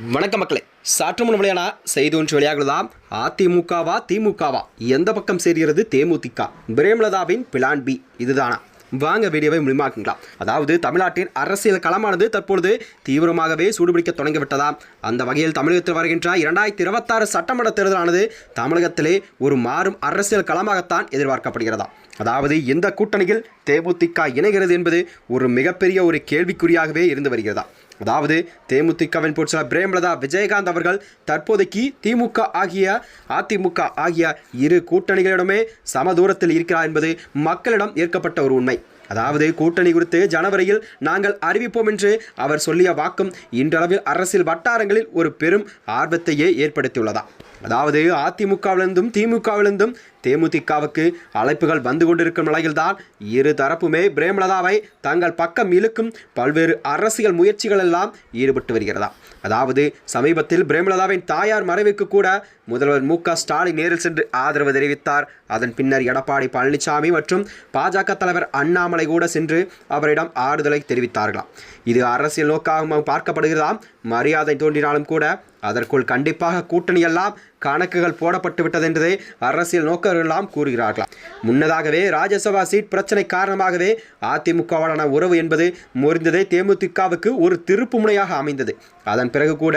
வணக்கம் மக்களே. சற்று முன் செய்து செய்தி ஒன்று வெளியாகுதான் அதிமுகவா திமுகவா? எந்த பக்கம் சேர்கிறது? தேமுதிக. பிரேமலதாவின் பிளான் பி. இதுதானா? வாங்க வீடியோவை முழுமாக்குங்களா அதாவது தமிழ்நாட்டின் அரசியல் களமானது தற்பொழுது தீவிரமாகவே சூடுபிடிக்க தொடங்கிவிட்டதாம் அந்த வகையில் தமிழகத்தில் வருகின்ற இரண்டாயிரத்தி இருபத்தாறு சட்டமன்ற தேர்தலானது தமிழகத்திலே ஒரு மாறும் அரசியல் களமாகத்தான் எதிர்பார்க்கப்படுகிறதா? அதாவது இந்த கூட்டணியில் தேமுதிக இணைகிறது என்பது ஒரு மிகப்பெரிய ஒரு கேள்விக்குறியாகவே இருந்து வருகிறதா? அதாவது தேமுதிகவின் பொருட்சில பிரேமலதா விஜயகாந்த் அவர்கள் தற்போதைக்கு திமுக ஆகிய அதிமுக ஆகிய இரு கூட்டணிகளிடமே சம தூரத்தில் இருக்கிறார் என்பது மக்களிடம் ஏற்கப்பட்ட ஒரு உண்மை. அதாவது கூட்டணி குறித்து ஜனவரியில் நாங்கள் அறிவிப்போம் என்று அவர் சொல்லிய வாக்கும் இன்றளவில் அரசியல் வட்டாரங்களில் ஒரு பெரும் ஆர்வத்தையே ஏற்படுத்தியுள்ளதா. அதாவது அதிமுகவிலிருந்தும் திமுகவிலிருந்தும் தேமுதிகவுக்கு அழைப்புகள் வந்து கொண்டிருக்கும் நிலையில்தான் இரு தரப்புமே பிரேமலதாவை தங்கள் பக்கம் இழுக்கும் பல்வேறு அரசியல் முயற்சிகள் எல்லாம் ஈடுபட்டு வருகிறதா? அதாவது சமீபத்தில் பிரேமலதாவின் தாயார் மறைவுக்கு கூட முதல்வர் மு க ஸ்டாலின் நேரில் சென்று ஆதரவு தெரிவித்தார். அதன் பின்னர் எடப்பாடி பழனிசாமி மற்றும் பாஜக தலைவர் அண்ணாமலை கூட சென்று அவரிடம் ஆறுதலை தெரிவித்தார்களாம். இது அரசியல் நோக்காக பார்க்கப்படுகிறதாம். மரியாதை தோன்றினாலும் கூட அதற்குள் கண்டிப்பாக கூட்டணியெல்லாம் கணக்குகள் போடப்பட்டு விட்டது என்றதை அரசியல் நோக்கர்களெல்லாம் கூறுகிறார்களாம் முன்னதாகவே ராஜ்யசபா சீட் பிரச்சனை காரணமாகவே அதிமுகவுடனான உறவு என்பது முறிந்ததே தேமுதிகவுக்கு ஒரு திருப்பு முனையாக அமைந்தது. அதன் பிறகு கூட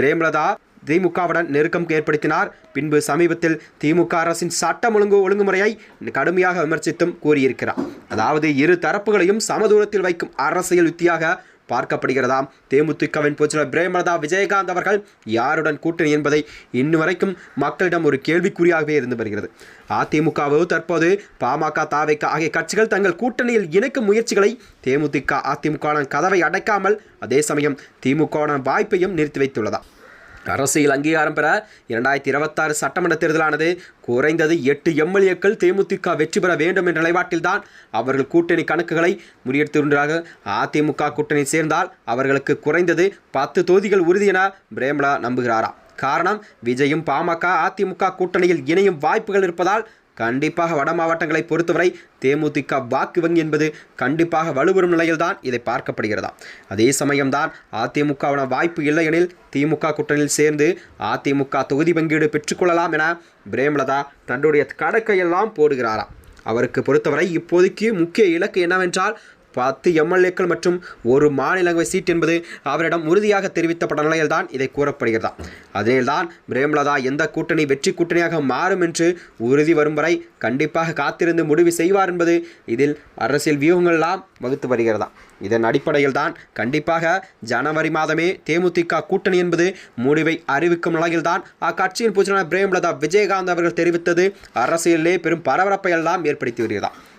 பிரேமலதா திமுகவுடன் நெருக்கம் ஏற்படுத்தினார். பின்பு சமீபத்தில் திமுக அரசின் சட்டம் ஒழுங்கு ஒழுங்குமுறையை கடுமையாக விமர்சித்தும் கூறியிருக்கிறார். அதாவது இரு தரப்புகளையும் சமதூரத்தில் வைக்கும் அரசியல் யுத்தியாக பார்க்கப்படுகிறதாம். தேமுதிகவின் பொதுச்செயலர் பிரேமலதா விஜயகாந்த் அவர்கள் யாருடன் கூட்டணி என்பதை இன்று வரைக்கும் மக்களிடம் ஒரு கேள்விக்குறியாகவே இருந்து வருகிறது. அதிமுகவோ தற்போது பாமக தாவைக்க ஆகிய கட்சிகள் தங்கள் கூட்டணியில் இணைக்கும் முயற்சிகளை தேமுதிக அதிமுகவுடன் கதவை அடைக்காமல் அதே சமயம் திமுகவுடன் வாய்ப்பையும் நிறுத்தி வைத்துள்ளதா அரசியல் அங்கீகாரம் பெற இரண்டாயிரத்தி இருபத்தாறு சட்டமன்ற தேர்தலானது குறைந்தது எட்டு எம்எல்ஏக்கள் தேமுதிக வெற்றி பெற வேண்டும் என்ற நிலைப்பாட்டில்தான் அவர்கள் கூட்டணி கணக்குகளை முறியெடுத்துகின்றார்கள் அதிமுக கூட்டணி சேர்ந்தால் அவர்களுக்கு குறைந்தது பத்து தொகுதிகள் உறுதி என பிரேமலா நம்புகிறாரா? காரணம் விஜயும் பாமக அதிமுக கூட்டணியில் இணையும் வாய்ப்புகள் இருப்பதால் கண்டிப்பாக வட மாவட்டங்களை பொறுத்தவரை தேமுதிக வாக்கு வங்கி என்பது கண்டிப்பாக வலுவரும் நிலையில்தான் இதை பார்க்கப்படுகிறதா. அதே சமயம்தான் அதிமுகவான வாய்ப்பு இல்லை எனில் திமுக கூட்டணியில் சேர்ந்து அதிமுக தொகுதி பங்கீடு பெற்றுக்கொள்ளலாம் என பிரேமலதா தன்னுடைய கணக்கையெல்லாம் போடுகிறாராம் அவருக்கு பொறுத்தவரை இப்போதைக்கு முக்கிய இலக்கு என்னவென்றால் பத்து எம்எல்ஏக்கள் மற்றும் ஒரு மாநிலங்களவை சீட் என்பது அவரிடம் உறுதியாக தெரிவித்தப்பட்ட நிலையில்தான் இதை கூறப்படுகிறதா. அதனால்தான் பிரேமலதா எந்த கூட்டணி வெற்றி கூட்டணியாக மாறும் என்று உறுதி வரும் வரை கண்டிப்பாக காத்திருந்து முடிவு செய்வார் என்பது இதில் அரசியல் வியூகங்கள்லாம் வகுத்து வருகிறதா. இதன் அடிப்படையில் தான் கண்டிப்பாக ஜனவரி மாதமே தேமுதிக கூட்டணி என்பது முடிவை அறிவிக்கும் நிலையில்தான் அக்கட்சியின் பூஜனான பிரேமலதா விஜயகாந்த் அவர்கள் தெரிவித்தது அரசியலிலே பெரும் பரபரப்பை எல்லாம் ஏற்படுத்தி வருகிறதா.